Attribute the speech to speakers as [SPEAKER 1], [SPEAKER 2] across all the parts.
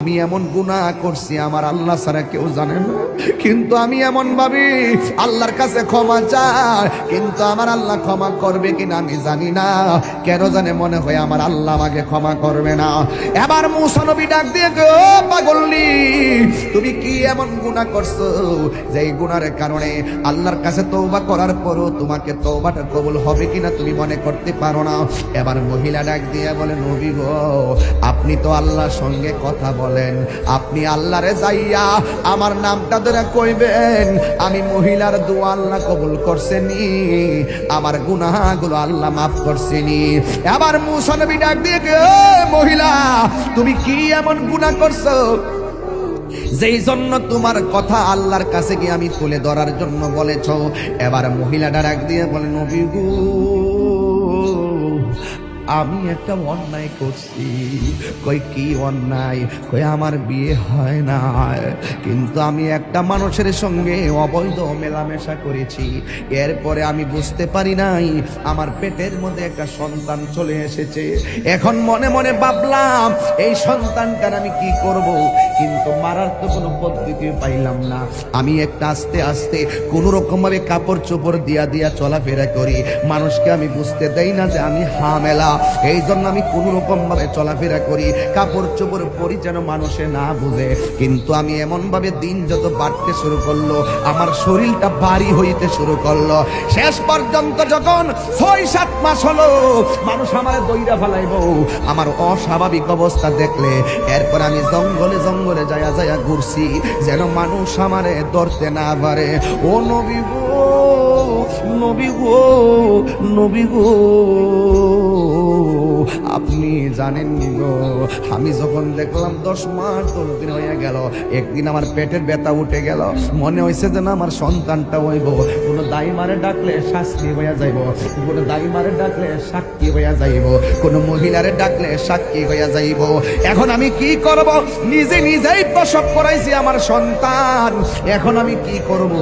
[SPEAKER 1] আমি এমন গুণা করছি, আমার আল্লাহ ছাড়া কেউ জানে না। কিন্তু আমি এমন ভাবি, আল্লাহর কাছে ক্ষমা চাই। কিন্তু আমার আল্লাহ ক্ষমা করবে কিনা আমি জানি না। কেন জানে মনে হয় আমার আল্লাহ আমাকে ক্ষমা করবে না। এবার মুসানবী ডাক দিয়ে গো পাগলনি তুমি কি এমন গুণা করছ? যে গুণার কারণে আল্লাহর কাছে তৌবা করার পরও তোমাকে তৌবাটা কবুল হবে কিনা তুমি মনে করতে পারো না। এবার মহিলা ডাক দিয়ে বলে, নবী গো, আপনি তো আল্লাহর সঙ্গে কথা বলেন। আপনি আল্লাহরে যাইয়া আমার নামটা ধরে কইবেন, আমি মহিলার দোয়া আল্লাহ কবুল করছেনি, আমার গুনাহগুলো আল্লাহ মাফ করছেনি। এবার মুসা নবী ডাক দিয়ে মহিলা, তুমি কি এমন গুনাহ করছ? যেই জন্য তোমার কথা আল্লাহর কাছে গিয়ে আমি তুলে ধরার জন্য বলেছ, এবার মহিলাটা ডাক দিয়ে বলে, নবী গু, আমি একটা অন্যায় করছি। কই কি অন্যায়? কই আমার বিয়ে হয় না। কিন্তু আমি একটা মানুষের সঙ্গে অবৈধ মেলামেশা করেছি। এরপরে আমি বুঝতে পারি নাই, আমার পেটের মধ্যে একটা সন্তান চলে এসেছে। এখন মনে মনে ভাবলাম, এই সন্তানটার আমি কি করব? কিন্তু মারার তো কোনো পদ্ধতি পাইলাম না। আমি একটা আস্তে আস্তে কোন রকম ভাবে কাপড় চোপড় দিয়া দিয়া চলাফেরা করি। মানুষকে আমি বুঝতে দেই না যে আমি হামেলা। এই জন্য আমি কোন রকম ভাবে চলাফেরা করি। কাপড় চোপড় পরি যেন মানুষে না বুঝে। কিন্তু আমি এমন ভাবে দিন যত বাড়তে শুরু করল, আমার শরীরটা ভারী হইতে শুরু করল। শেষ পর্যন্ত যখন ছয়, সাত মাস হলো, মানুষ আমার দইরা ফেলাইব। আমার অস্বাভাবিক অবস্থা দেখলে, এরপর আমি জঙ্গলে জঙ্গলে যায়া যায়া ঘুরছি। যেন মানুষ আমারে ধরতে না পারে। ও নবী গো নবী গো নবী গো, আপনি জানেননি গো। আমি যখন দেখলাম দশ মাস দশ দিন হয়ে গেল, একদিন আমার পেটের ব্যথা উঠে গেল। মনে হয়েছে যেন আমার সন্তানটা হইব। কোনো দাই মারে ডাকলে শাস্তি হইয়া যাইব। কোনো দাই মারে ডাকলে সাক্ষী হইয়া যাইব। কোনো মহিলারে ডাকলে সাক্ষী হইয়া যাইব। এখন আমি কি করব? নিজে নিজেই প্রসব করাইছি আমার সন্তান। এখন আমি কি করব?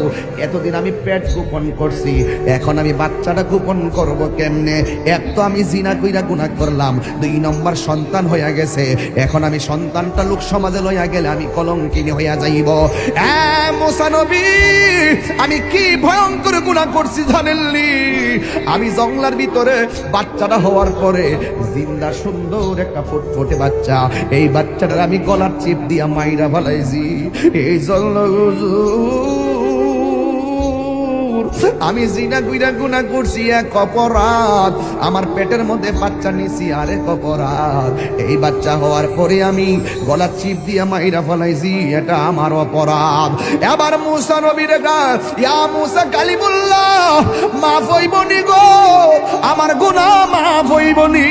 [SPEAKER 1] এতদিন আমি পেট গোপন করছি। এখন আমি বাচ্চাটা গোপন করব কেমনে? এক তো আমি জিনা কইরা গুণা করলাম। দুই নম্বর সন্তান হইয়া গেছে। এখন আমি সন্তানটা লোক সমাজে লইয়া গেলে আমি কলঙ্কিনী হইয়া যাইব। আমি কি ভয়ঙ্কর গুণা করছি জানেননি আমি জংলার ভিতরে বাচ্চাটা হওয়ার পরে জিন্দা সুন্দর একটা ফুটফুটে বাচ্চা। এই বাচ্চাটার আমি গলার চিপ দিয়া মাইরা ফেলাইছি। এই জন্য আমি জিনা গুইরা গুনা করছি এক অপরাধ। আমার পেটের মধ্যে বাচ্চা নিছি আরেক অপরাধ। এই বাচ্চা হওয়ার পরে আমি গলা চিপ দিয়া মাইরা ফেলাইছি, এটা আমার অপরাধ। এবার মুসা নবীর ইয়া মুসা কালিমুল্লাহ, মাফ হইবনি গো, আমার গুনাহ মাফ হইবনি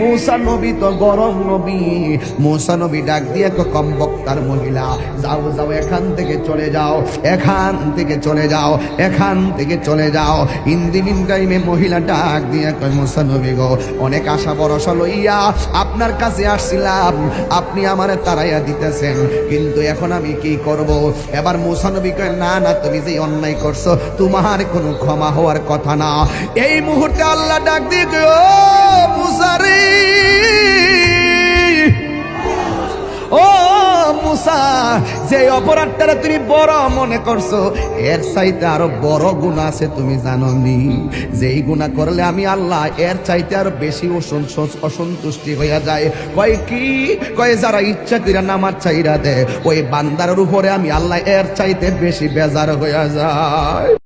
[SPEAKER 1] মুসা নবী তো গরম নবী, মুসা নবী ডাক দিয়ে কম বক্তার মহিলা, যাও যাও, এখান থেকে চলে যাও, এখান থেকে চলে যাও এখান থেকে চলে যাও। ইন্দিনিন টাইমে মহিলা ডাক দিয়ে কয়, মুসা নবী গো, অনেক আশা ভরসা লইয়া আপনার কাছে আসছিলাম। আপনি আমার তারাইয়া দিতেছেন, কিন্তু এখন আমি কি করব? এবার মুসা নবী কয়, না না, তুমি যে অন্যায় করছ, তোমার কোনো ক্ষমা হওয়ার কথা না। এই মুহূর্তে আল্লাহ ডাক দিয়ে মুসারি যে অপরাধটা তুমি বড় মনে করছ, এর চাইতে আরও বড় গুণ আছে, তুমি জানো নি যেই গুণা করলে আমি আল্লাহ, এর চাইতে আরও বেশি অসন- অসন্তুষ্টি হইয়া যায়। কয় কি? কয়, যারা ইচ্ছা করে নামাজ চাইরা দেয়, ওই বান্দার উপরে আমি আল্লাহ, এর চাইতে বেশি বেজার হইয়া যায়।